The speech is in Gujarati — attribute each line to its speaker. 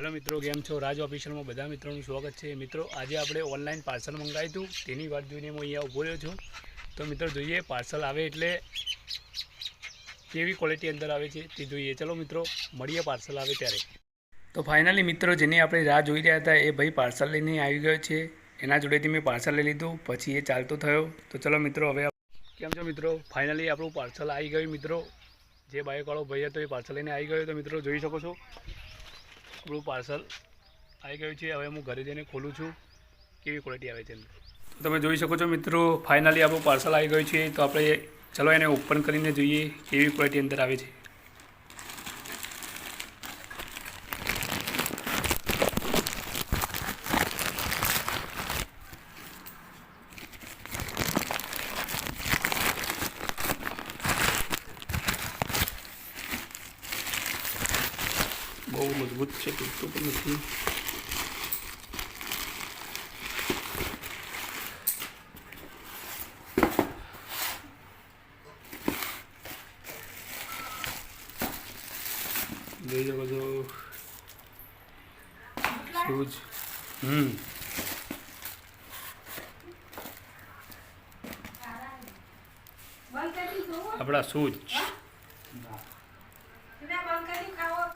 Speaker 1: હેલો મિત્રો, કેમ છો? રાજ ઓફિશિયલમાં બધા મિત્રોનું સ્વાગત છે. મિત્રો, આજે આપણે ઓનલાઈન પાર્સલ મંગાવ્યું હતું. તેની વાત જોઈને હું અહીંયા ઊભો રહ્યો છું. તો મિત્રો, જોઈએ પાર્સલ આવે એટલે કેવી ક્વોલિટી અંદર આવે છે તે જોઈએ. ચલો મિત્રો, મળીએ પાર્સલ આવે ત્યારે. તો ફાઇનલી મિત્રો, જેની આપણે રાહ જોઈ રહ્યા હતા એ ભાઈ પાર્સલ લઈને આવી ગયો છે. એના જોડેથી મેં પાર્સલ લઈ લીધું, પછી એ ચાલતો થયો. તો ચલો મિત્રો, હવે કેમ છો મિત્રો? ફાઇનલી આપણું પાર્સલ આવી ગયું મિત્રો. જે બાઇકવાળો ભાઈ હતો એ પાર્સલ લઈને આવી ગયો. તો મિત્રો, જોઈ શકો છો. આપણું પાર્સલ આવી ગયું છે. હવે હું ઘરે જઈને ખોલું છું. કેવી ક્વોલિટી આવે છે તમે જોઈ શકો છો મિત્રો ફાઇનલી આપણું પાર્સલ આવી ગયું છે. તો આપણે ચલો એને ઓપન કરીને જોઈએ કેવી ક્વોલિટી અંદર આવે છે. બહુ મજબૂત છે તૂટતું પણ નથી. જોઈ શકો છો શૂઝ. હમ. આપણા શૂઝ.